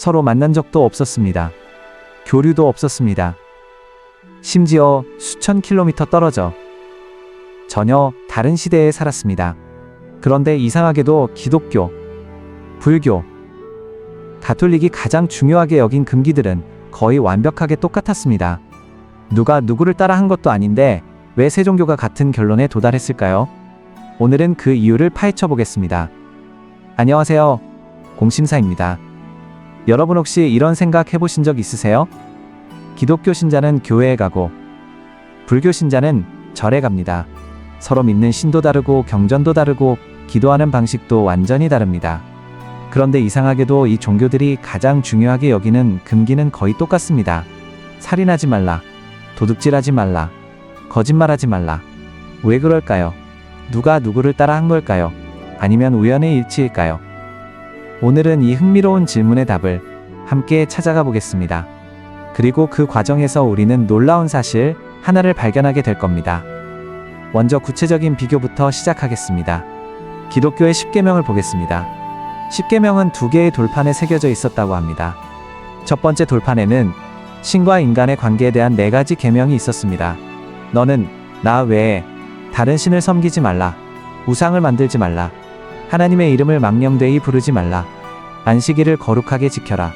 서로 만난 적도 없었습니다. 교류도 없었습니다. 심지어 수천 킬로미터 떨어져 전혀 다른 시대에 살았습니다. 그런데 이상하게도 기독교, 불교, 가톨릭이 가장 중요하게 여긴 금기들은 거의 완벽하게 똑같았습니다. 누가 누구를 따라 한 것도 아닌데 왜 세 종교가 같은 결론에 도달했을까요? 오늘은 그 이유를 파헤쳐 보겠습니다. 안녕하세요. 공심사입니다. 여러분 혹시 이런 생각 해보신 적 있으세요? 기독교 신자는 교회에 가고, 불교 신자는 절에 갑니다. 서로 믿는 신도 다르고 경전도 다르고 기도하는 방식도 완전히 다릅니다. 그런데 이상하게도 이 종교들이 가장 중요하게 여기는 금기는 거의 똑같습니다. 살인하지 말라. 도둑질하지 말라. 거짓말하지 말라. 왜 그럴까요? 누가 누구를 따라 한 걸까요? 아니면 우연의 일치일까요? 오늘은 이 흥미로운 질문의 답을 함께 찾아가 보겠습니다. 그리고 그 과정에서 우리는 놀라운 사실 하나를 발견하게 될 겁니다. 먼저 구체적인 비교부터 시작하겠습니다. 기독교의 10계명을 보겠습니다. 10계명은 두 개의 돌판에 새겨져 있었다고 합니다. 첫 번째 돌판에는 신과 인간의 관계에 대한 네 가지 계명이 있었습니다. 너는 나 외에 다른 신을 섬기지 말라. 우상을 만들지 말라. 하나님의 이름을 망령되이 부르지 말라. 안식일을 거룩하게 지켜라.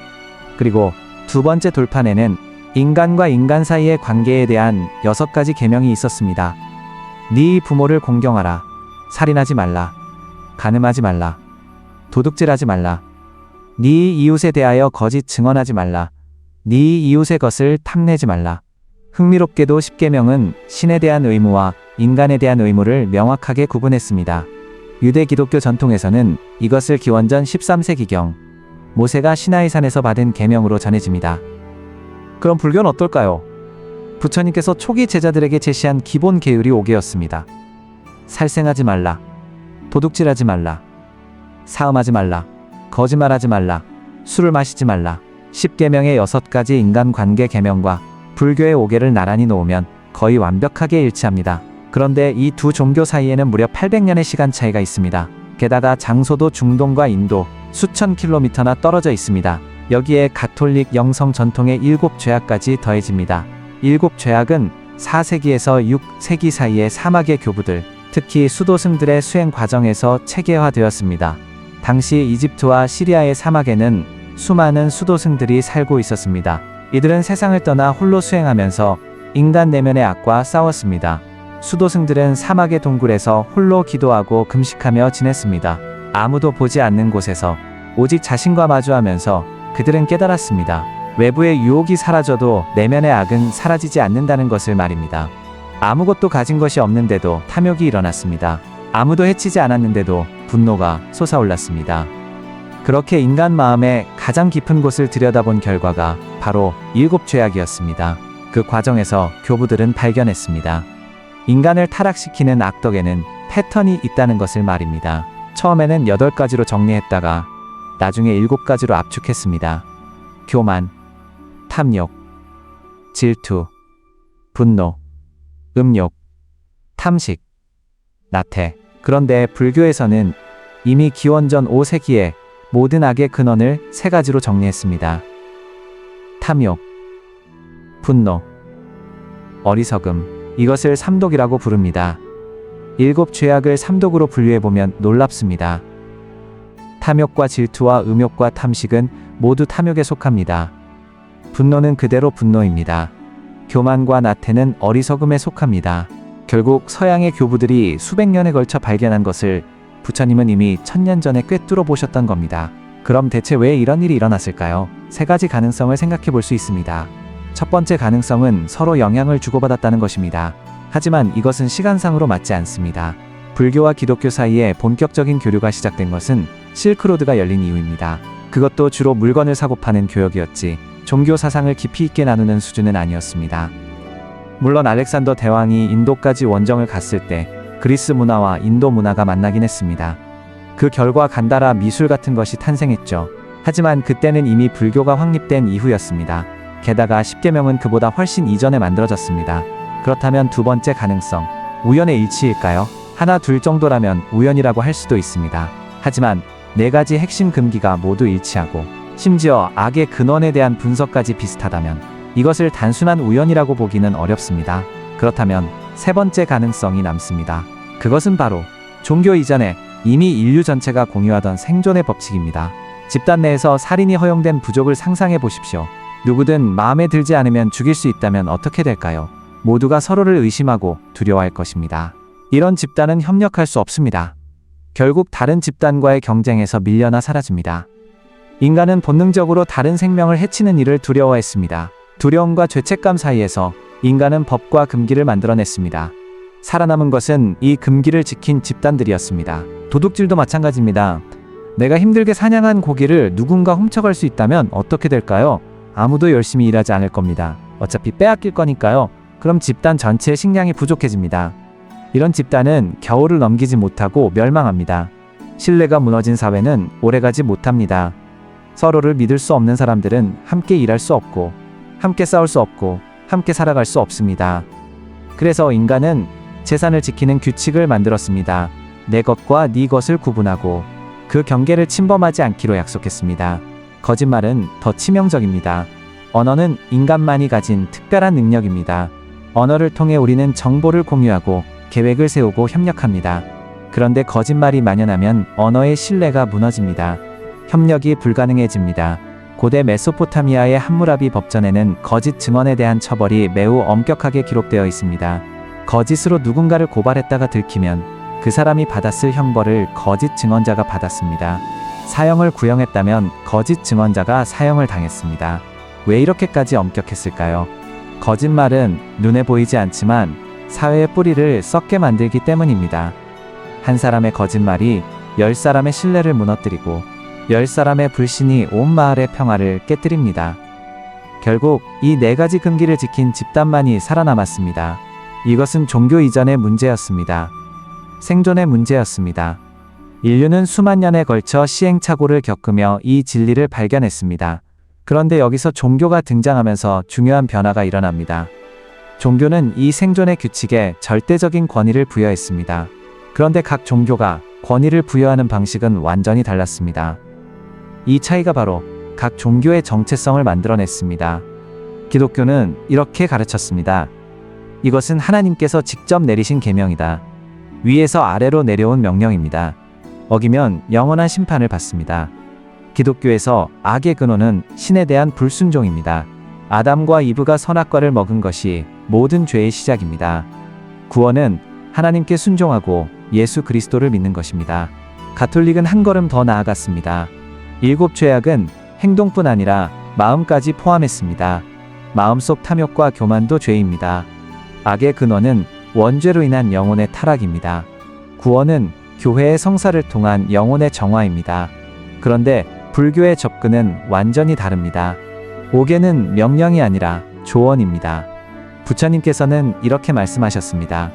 그리고 두 번째 돌판에는 인간과 인간 사이의 관계에 대한 여섯 가지 계명이 있었습니다. 네 부모를 공경하라. 살인하지 말라. 간음하지 말라. 도둑질하지 말라. 네 이웃에 대하여 거짓 증언하지 말라. 네 이웃의 것을 탐내지 말라. 흥미롭게도 십계명은 신에 대한 의무와 인간에 대한 의무를 명확하게 구분했습니다. 유대 기독교 전통에서는 이것을 기원전 13세기경 모세가 시나이산에서 받은 계명으로 전해집니다. 그럼 불교는 어떨까요? 부처님께서 초기 제자들에게 제시한 기본 계율이 5개였습니다. 살생하지 말라. 도둑질하지 말라. 사음하지 말라. 거짓말하지 말라. 술을 마시지 말라. 10계명의 6가지 인간관계 계명과 불교의 5개를 나란히 놓으면 거의 완벽하게 일치합니다. 그런데 이 두 종교 사이에는 무려 800년의 시간 차이가 있습니다. 게다가 장소도 중동과 인도 수천 킬로미터나 떨어져 있습니다. 여기에 가톨릭 영성 전통의 일곱 죄악까지 더해집니다. 일곱 죄악은 4세기에서 6세기 사이의 사막의 교부들, 특히 수도승들의 수행 과정에서 체계화되었습니다. 당시 이집트와 시리아의 사막에는 수많은 수도승들이 살고 있었습니다. 이들은 세상을 떠나 홀로 수행하면서 인간 내면의 악과 싸웠습니다. 수도승들은 사막의 동굴에서 홀로 기도하고 금식하며 지냈습니다. 아무도 보지 않는 곳에서 오직 자신과 마주하면서 그들은 깨달았습니다. 외부의 유혹이 사라져도 내면의 악은 사라지지 않는다는 것을 말입니다. 아무것도 가진 것이 없는데도 탐욕이 일어났습니다. 아무도 해치지 않았는데도 분노가 솟아올랐습니다. 그렇게 인간 마음의 가장 깊은 곳을 들여다본 결과가 바로 일곱 죄악이었습니다. 그 과정에서 교부들은 발견했습니다. 인간을 타락시키는 악덕에는 패턴이 있다는 것을 말입니다. 처음에는 여덟 가지로 정리했다가 나중에 일곱 가지로 압축했습니다. 교만, 탐욕, 질투, 분노, 음욕, 탐식, 나태. 그런데 불교에서는 이미 기원전 5세기에 모든 악의 근원을 세 가지로 정리했습니다. 탐욕, 분노, 어리석음. 이것을 삼독이라고 부릅니다. 일곱 죄악을 삼독으로 분류해보면 놀랍습니다. 탐욕과 질투와 음욕과 탐식은 모두 탐욕에 속합니다. 분노는 그대로 분노입니다. 교만과 나태는 어리석음에 속합니다. 결국 서양의 교부들이 수백 년에 걸쳐 발견한 것을 부처님은 이미 천년 전에 꿰뚫어 보셨던 겁니다. 그럼 대체 왜 이런 일이 일어났을까요? 세 가지 가능성을 생각해 볼 수 있습니다. 첫 번째 가능성은 서로 영향을 주고받았다는 것입니다. 하지만 이것은 시간상으로 맞지 않습니다. 불교와 기독교 사이에 본격적인 교류가 시작된 것은 실크로드가 열린 이후입니다. 그것도 주로 물건을 사고 파는 교역이었지 종교 사상을 깊이 있게 나누는 수준은 아니었습니다. 물론 알렉산더 대왕이 인도까지 원정을 갔을 때 그리스 문화와 인도 문화가 만나긴 했습니다. 그 결과 간다라 미술 같은 것이 탄생했죠. 하지만 그때는 이미 불교가 확립된 이후였습니다. 게다가 십계명은 그보다 훨씬 이전에 만들어졌습니다. 그렇다면 두 번째 가능성, 우연의 일치일까요? 하나 둘 정도라면 우연이라고 할 수도 있습니다. 하지만 네 가지 핵심 금기가 모두 일치하고 심지어 악의 근원에 대한 분석까지 비슷하다면 이것을 단순한 우연이라고 보기는 어렵습니다. 그렇다면 세 번째 가능성이 남습니다. 그것은 바로 종교 이전에 이미 인류 전체가 공유하던 생존의 법칙입니다. 집단 내에서 살인이 허용된 부족을 상상해 보십시오. 누구든 마음에 들지 않으면 죽일 수 있다면 어떻게 될까요? 모두가 서로를 의심하고 두려워할 것입니다. 이런 집단은 협력할 수 없습니다. 결국 다른 집단과의 경쟁에서 밀려나 사라집니다. 인간은 본능적으로 다른 생명을 해치는 일을 두려워했습니다. 두려움과 죄책감 사이에서 인간은 법과 금기를 만들어냈습니다. 살아남은 것은 이 금기를 지킨 집단들이었습니다. 도둑질도 마찬가지입니다. 내가 힘들게 사냥한 고기를 누군가 훔쳐갈 수 있다면 어떻게 될까요? 아무도 열심히 일하지 않을 겁니다. 어차피 빼앗길 거니까요. 그럼 집단 전체의 식량이 부족해집니다. 이런 집단은 겨울을 넘기지 못하고 멸망합니다. 신뢰가 무너진 사회는 오래가지 못합니다. 서로를 믿을 수 없는 사람들은 함께 일할 수 없고, 함께 싸울 수 없고, 함께 살아갈 수 없습니다. 그래서 인간은 재산을 지키는 규칙을 만들었습니다. 내 것과 네 것을 구분하고 그 경계를 침범하지 않기로 약속했습니다. 거짓말은 더 치명적입니다. 언어는 인간만이 가진 특별한 능력입니다. 언어를 통해 우리는 정보를 공유하고 계획을 세우고 협력합니다. 그런데 거짓말이 만연하면 언어의 신뢰가 무너집니다. 협력이 불가능해집니다. 고대 메소포타미아의 함무라비 법전에는 거짓 증언에 대한 처벌이 매우 엄격하게 기록되어 있습니다. 거짓으로 누군가를 고발했다가 들키면 그 사람이 받았을 형벌을 거짓 증언자가 받았습니다. 사형을 구형했다면 거짓 증언자가 사형을 당했습니다. 왜 이렇게까지 엄격했을까요? 거짓말은 눈에 보이지 않지만 사회의 뿌리를 썩게 만들기 때문입니다. 한 사람의 거짓말이 열 사람의 신뢰를 무너뜨리고 열 사람의 불신이 온 마을의 평화를 깨뜨립니다. 결국 이 네 가지 금기를 지킨 집단만이 살아남았습니다. 이것은 종교 이전의 문제였습니다. 생존의 문제였습니다. 인류는 수만 년에 걸쳐 시행착오를 겪으며 이 진리를 발견했습니다. 그런데 여기서 종교가 등장하면서 중요한 변화가 일어납니다. 종교는 이 생존의 규칙에 절대적인 권위를 부여했습니다. 그런데 각 종교가 권위를 부여하는 방식은 완전히 달랐습니다. 이 차이가 바로 각 종교의 정체성을 만들어냈습니다. 기독교는 이렇게 가르쳤습니다. 이것은 하나님께서 직접 내리신 계명이다. 위에서 아래로 내려온 명령입니다. 어기면 영원한 심판을 받습니다. 기독교에서 악의 근원은 신에 대한 불순종입니다. 아담과 이브가 선악과를 먹은 것이 모든 죄의 시작입니다. 구원은 하나님께 순종하고 예수 그리스도를 믿는 것입니다. 가톨릭은 한 걸음 더 나아갔습니다. 일곱 죄악은 행동뿐 아니라 마음까지 포함했습니다. 마음속 탐욕과 교만도 죄입니다. 악의 근원은 원죄로 인한 영혼의 타락입니다. 구원은 교회의 성사를 통한 영혼의 정화입니다. 그런데 불교의 접근은 완전히 다릅니다. 옥에는 명령이 아니라 조언입니다. 부처님께서는 이렇게 말씀하셨습니다.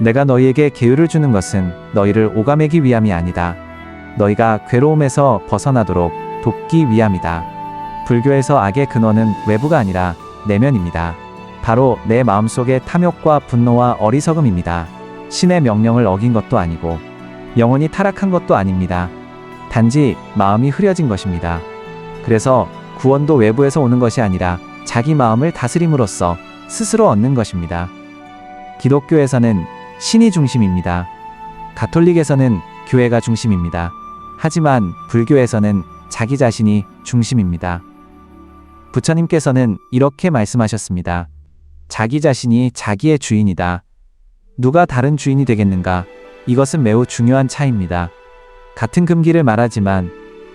내가 너희에게 계율을 주는 것은 너희를 오감하기 위함이 아니다. 너희가 괴로움에서 벗어나도록 돕기 위함이다. 불교에서 악의 근원은 외부가 아니라 내면입니다. 바로 내 마음속의 탐욕과 분노와 어리석음입니다. 신의 명령을 어긴 것도 아니고 영혼이 타락한 것도 아닙니다. 단지 마음이 흐려진 것입니다. 그래서 구원도 외부에서 오는 것이 아니라 자기 마음을 다스림으로써 스스로 얻는 것입니다. 기독교에서는 신이 중심입니다. 가톨릭에서는 교회가 중심입니다. 하지만 불교에서는 자기 자신이 중심입니다. 부처님께서는 이렇게 말씀하셨습니다. 자기 자신이 자기의 주인이다. 누가 다른 주인이 되겠는가? 이것은 매우 중요한 차이입니다. 같은 금기를 말하지만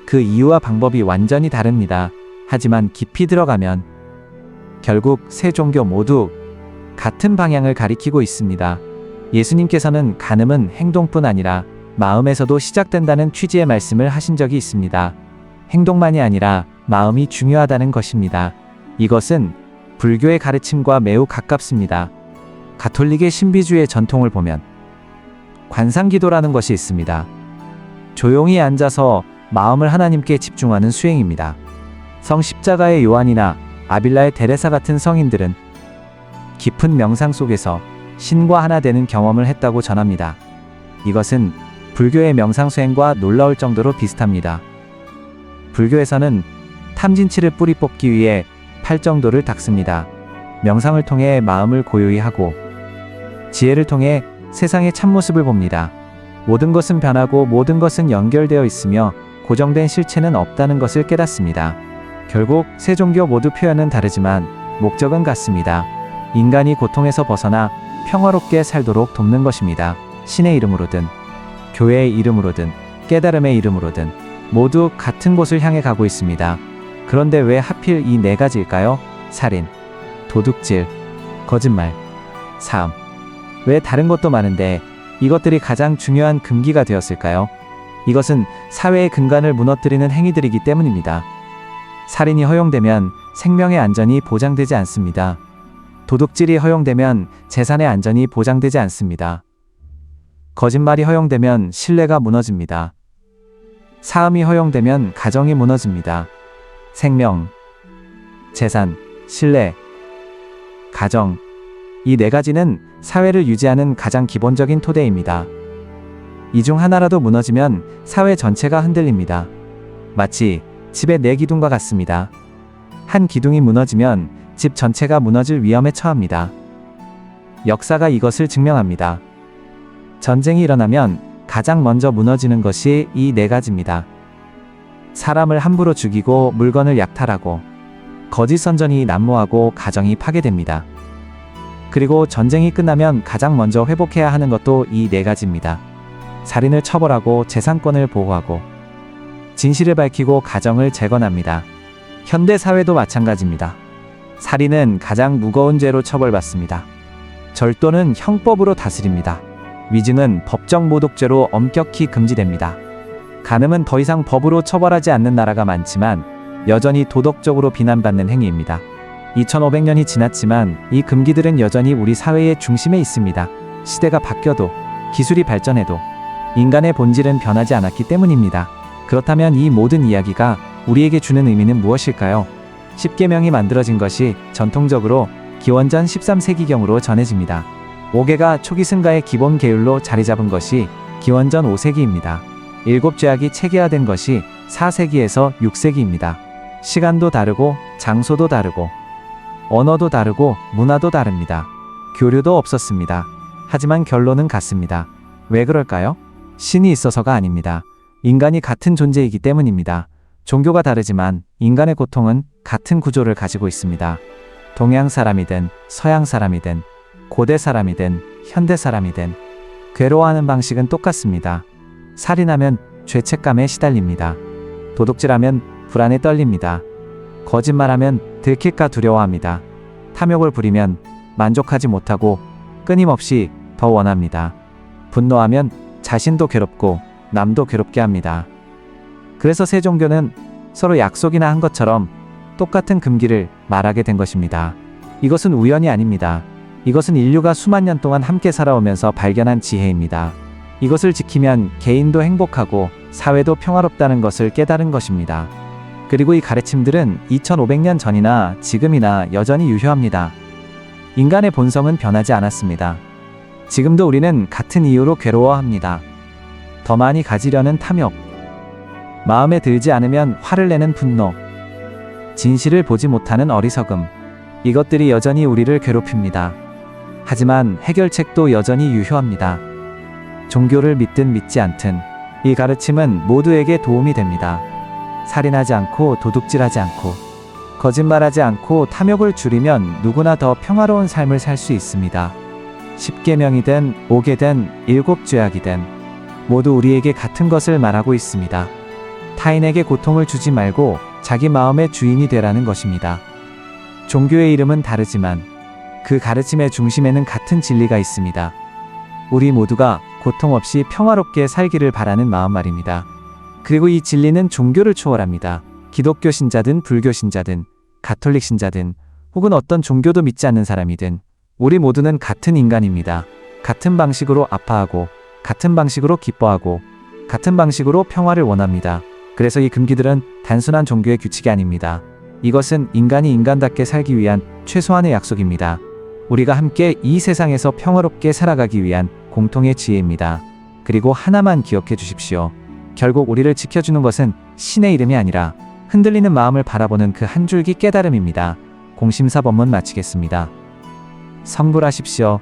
그 이유와 방법이 완전히 다릅니다. 하지만 깊이 들어가면 결국 세 종교 모두 같은 방향을 가리키고 있습니다. 예수님께서는 간음은 행동뿐 아니라 마음에서도 시작된다는 취지의 말씀을 하신 적이 있습니다. 행동만이 아니라 마음이 중요하다는 것입니다. 이것은 불교의 가르침과 매우 가깝습니다. 가톨릭의 신비주의 전통을 보면 관상기도라는 것이 있습니다. 조용히 앉아서 마음을 하나님께 집중하는 수행입니다. 성 십자가의 요한이나 아빌라의 데레사 같은 성인들은 깊은 명상 속에서 신과 하나 되는 경험을 했다고 전합니다. 이것은 불교의 명상 수행과 놀라울 정도로 비슷합니다. 불교에서는 탐진치를 뿌리 뽑기 위해 팔정도를 닦습니다. 명상을 통해 마음을 고요히 하고 지혜를 통해 세상의 참모습을 봅니다. 모든 것은 변하고 모든 것은 연결되어 있으며 고정된 실체는 없다는 것을 깨닫습니다. 결국 세 종교 모두 표현은 다르지만 목적은 같습니다. 인간이 고통에서 벗어나 평화롭게 살도록 돕는 것입니다. 신의 이름으로든 교회의 이름으로든 깨달음의 이름으로든 모두 같은 곳을 향해 가고 있습니다. 그런데 왜 하필 이 네 가지일까요? 살인, 도둑질, 거짓말, 사음. 왜 다른 것도 많은데 이것들이 가장 중요한 금기가 되었을까요? 이것은 사회의 근간을 무너뜨리는 행위들이기 때문입니다. 살인이 허용되면 생명의 안전이 보장되지 않습니다. 도둑질이 허용되면 재산의 안전이 보장되지 않습니다. 거짓말이 허용되면 신뢰가 무너집니다. 사음이 허용되면 가정이 무너집니다. 생명, 재산, 신뢰, 가정, 이 네 가지는 사회를 유지하는 가장 기본적인 토대입니다. 이 중 하나라도 무너지면 사회 전체가 흔들립니다. 마치 집의 네 기둥과 같습니다. 한 기둥이 무너지면 집 전체가 무너질 위험에 처합니다. 역사가 이것을 증명합니다. 전쟁이 일어나면 가장 먼저 무너지는 것이 이 네 가지입니다. 사람을 함부로 죽이고 물건을 약탈하고 거짓 선전이 난무하고 가정이 파괴됩니다. 그리고 전쟁이 끝나면 가장 먼저 회복해야 하는 것도 이 네 가지입니다. 살인을 처벌하고 재산권을 보호하고 진실을 밝히고 가정을 재건합니다. 현대 사회도 마찬가지입니다. 살인은 가장 무거운 죄로 처벌받습니다. 절도는 형법으로 다스립니다. 위증은 법정 모독죄로 엄격히 금지됩니다. 간음은 더 이상 법으로 처벌하지 않는 나라가 많지만 여전히 도덕적으로 비난받는 행위입니다. 2500년이 지났지만 이 금기들은 여전히 우리 사회의 중심에 있습니다. 시대가 바뀌어도 기술이 발전해도 인간의 본질은 변하지 않았기 때문입니다. 그렇다면 이 모든 이야기가 우리에게 주는 의미는 무엇일까요? 10계명이 만들어진 것이 전통적으로 기원전 13세기경으로 전해집니다. 5개가 초기 승가의 기본 계율로 자리 잡은 것이 기원전 5세기입니다. 일곱 죄악이 체계화된 것이 4세기에서 6세기입니다. 시간도 다르고 장소도 다르고 언어도 다르고 문화도 다릅니다. 교류도 없었습니다. 하지만 결론은 같습니다. 왜 그럴까요? 신이 있어서가 아닙니다. 인간이 같은 존재이기 때문입니다. 종교가 다르지만 인간의 고통은 같은 구조를 가지고 있습니다. 동양 사람이든 서양 사람이든 고대 사람이든 현대 사람이든 괴로워하는 방식은 똑같습니다. 살인하면 죄책감에 시달립니다. 도둑질하면 불안에 떨립니다. 거짓말하면 들킬까 두려워합니다. 탐욕을 부리면 만족하지 못하고 끊임없이 더 원합니다. 분노하면 자신도 괴롭고 남도 괴롭게 합니다. 그래서 세 종교는 서로 약속이나 한 것처럼 똑같은 금기를 말하게 된 것입니다. 이것은 우연이 아닙니다. 이것은 인류가 수만 년 동안 함께 살아오면서 발견한 지혜입니다. 이것을 지키면 개인도 행복하고 사회도 평화롭다는 것을 깨달은 것입니다. 그리고 이 가르침들은 2500년 전이나 지금이나 여전히 유효합니다. 인간의 본성은 변하지 않았습니다. 지금도 우리는 같은 이유로 괴로워합니다. 더 많이 가지려는 탐욕, 마음에 들지 않으면 화를 내는 분노, 진실을 보지 못하는 어리석음, 이것들이 여전히 우리를 괴롭힙니다. 하지만 해결책도 여전히 유효합니다. 종교를 믿든 믿지 않든 이 가르침은 모두에게 도움이 됩니다. 살인하지 않고 도둑질하지 않고 거짓말하지 않고 탐욕을 줄이면 누구나 더 평화로운 삶을 살 수 있습니다. 10계명이든 5계든 7죄악이든 모두 우리에게 같은 것을 말하고 있습니다. 타인에게 고통을 주지 말고 자기 마음의 주인이 되라는 것입니다. 종교의 이름은 다르지만 그 가르침의 중심에는 같은 진리가 있습니다. 우리 모두가 고통 없이 평화롭게 살기를 바라는 마음 말입니다. 그리고 이 진리는 종교를 초월합니다. 기독교 신자든 불교 신자든 가톨릭 신자든 혹은 어떤 종교도 믿지 않는 사람이든 우리 모두는 같은 인간입니다. 같은 방식으로 아파하고 같은 방식으로 기뻐하고 같은 방식으로 평화를 원합니다. 그래서 이 금기들은 단순한 종교의 규칙이 아닙니다. 이것은 인간이 인간답게 살기 위한 최소한의 약속입니다. 우리가 함께 이 세상에서 평화롭게 살아가기 위한 공통의 지혜입니다. 그리고 하나만 기억해 주십시오. 결국 우리를 지켜주는 것은 신의 이름이 아니라 흔들리는 마음을 바라보는 그 한 줄기 깨달음입니다. 공심사 법문 마치겠습니다. 성불하십시오.